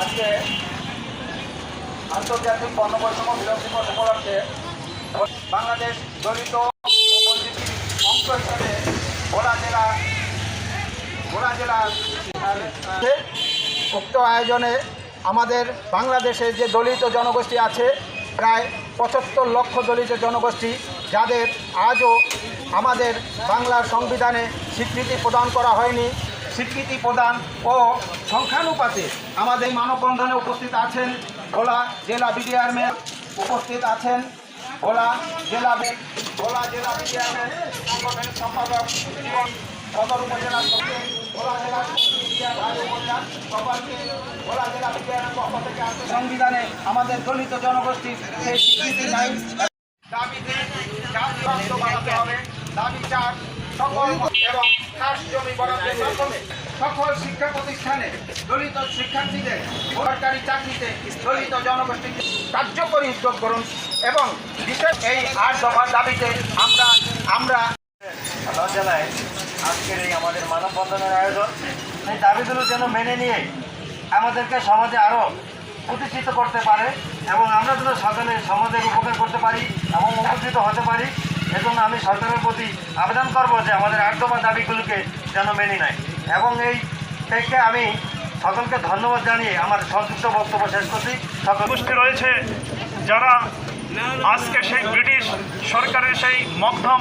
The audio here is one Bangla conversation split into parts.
আজকে আন্তর্জাতিক পণ্য বৈষম্য বিরোধী দিবস উপলক্ষে বাংলাদেশ দলিত অংশ হিসাবে ভোলা জেলা ভোলা জেলা উক্ত আয়োজনে আমাদের বাংলাদেশে যে দলিত জনগোষ্ঠী আছে, প্রায় পঁচাত্তর লক্ষ দলিত জনগোষ্ঠী যাদের আজও আমাদের বাংলার সংবিধানে স্বীকৃতি প্রদান করা হয়নি, স্বীকৃতি প্রদান ও সংখ্যানুপাতে আমাদের মানববন্ধনে উপস্থিত আছেন ভোলা জেলা বিডিআরমের উপস্থিত আছেন ভোলা জেলা ভোলা জেলা বিডিআরমের সংগঠনের সম্পাদক সদর উপজেলা ভোলা ভোলা জেলা বিডিআরের পক্ষ সংবিধানে আমাদের দলিত জনগোষ্ঠীর সেই স্বীকৃতি নাই। দাবিতে রাষ্ট্র বানাতে হবে। দাবি চার, সকল এবং খাস জমি বরাদ্দের মাধ্যমে সকল শিক্ষা প্রতিষ্ঠানে দলিত শিক্ষার্থীদের সরকারি চাকরিতে দলিত জনগোষ্ঠীকে কার্যকরী উদ্যোগ করুন এবং বিশেষ এই আট দফার দাবিতে আমরা আমরা নওগাঁ জেলায় আজকের এই আমাদের মানববন্ধনের আয়োজন এই দাবিগুলো যেন মেনে নিয়ে আমাদেরকে সমাজে আরও প্রতিষ্ঠিত করতে পারে এবং আমরা যেন সকালে সমাজের উপকার করতে পারি এবং উপকৃত হতে পারি, এজন্য আমি সরকারের প্রতি আবেদন করব যে আমাদের আট দাবিগুলোকে যেন মেনে নেয়। এবং এই থেকে আমি সকলকে ধন্যবাদ জানিয়ে আমার সংক্ষিপ্ত বক্তব্য শেষ করছি। সকল গোষ্ঠী রয়েছে যারা আজকে সেই ব্রিটিশ সরকারের সেই মকধম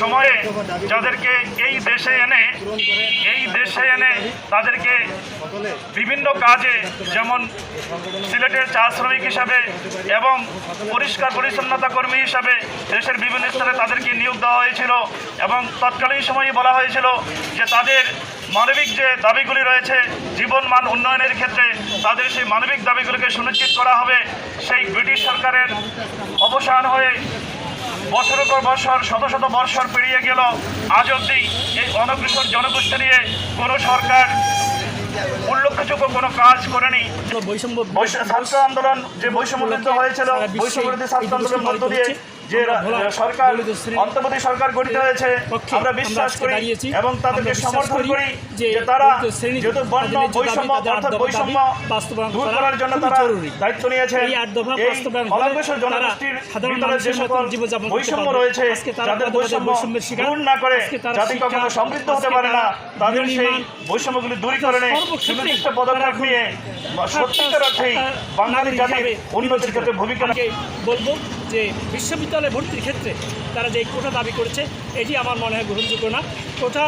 সময়ে যাদেরকে এই দেশে এনে, এই দেশে এনে তাদেরকে বিভিন্ন কাজে, যেমন সিলেটের চা শ্রমিক হিসাবে এবং পরিষ্কার পরিচ্ছন্নতা কর্মী হিসাবে দেশের বিভিন্ন স্থানে তাদেরকে নিয়োগ দেওয়া হয়েছিল এবং তৎকালীন সময়ে বলা হয়েছিল যে তাদের মানবিক যে দাবিগুলি রয়েছে জীবন মান উন্নয়নের ক্ষেত্রে তাদের সেই মানবিক দাবিগুলিকে সুনিশ্চিত করা হবে। সেই সরকারের অবসান হয়ে বছরের পর বছর শত শত বর্ষর পেরিয়ে গেল আজ অব্দি এই অনগ্রসর জনগোষ্ঠী নিয়ে কোনো সরকার উল্লেখযোগ্য কোনো কাজ করেনি ছাত্র আন্দোলন যে বৈষম্য হয়েছিল বৈষম্য ছাত্র আন্দোলনের মধ্য দিয়ে। যে সরকার অন্তর্বর্তী সরকার গঠিত হয়েছে আমরা বিশ্বাস করি এবং তাদেরকে সমর্থন করি যে তারা যেহেতু বর্ণ বৈষম্য অর্থাৎ বৈষম্য দূর করার জন্য তারা দায়িত্ব নিয়েছেন এই তারা জনগোষ্ঠীর ভিতরে যে সকল বৈষম্য রয়েছে যাদের বৈষম্য দূর না করে জাতি কখনো সমৃদ্ধ হতে পারে না তাদের সেই বৈষম্যগুলি দূরীকরণে সুনির্দিষ্ট পদক্ষেপ নিয়ে সত্যিকার অর্থেই বাঙালি জাতির উন্নতির ক্ষেত্রে ভূমিকা বলব যে বিশ্ববিদ্যালয়ে ভর্তির ক্ষেত্রে তারা যে কোটা দাবি করেছে, এটি আমার মনে হয় গ্রহণযোগ্য না। কোটা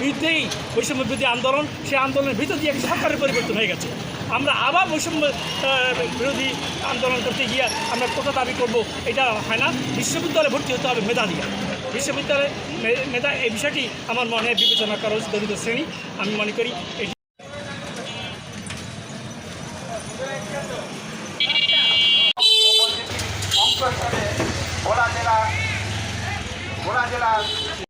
বিরুদ্ধেই বৈষম্য বিরোধী আন্দোলন সেই আন্দোলনের ভিতর দিয়ে একটি সরকারের পরিবর্তন হয়ে গেছে। আমরা আবার বৈষম্য বিরোধী আন্দোলন করতে গিয়ে আমরা কোটা দাবি করব, এটা হয় না। বিশ্ববিদ্যালয়ে ভর্তি হতে হবে মেধা দিয়ে বিশ্ববিদ্যালয়ে মেধা, এই বিষয়টি আমার মনে হয় বিবেচনা করা দরিদ্র শ্রেণি। আমি মনে করি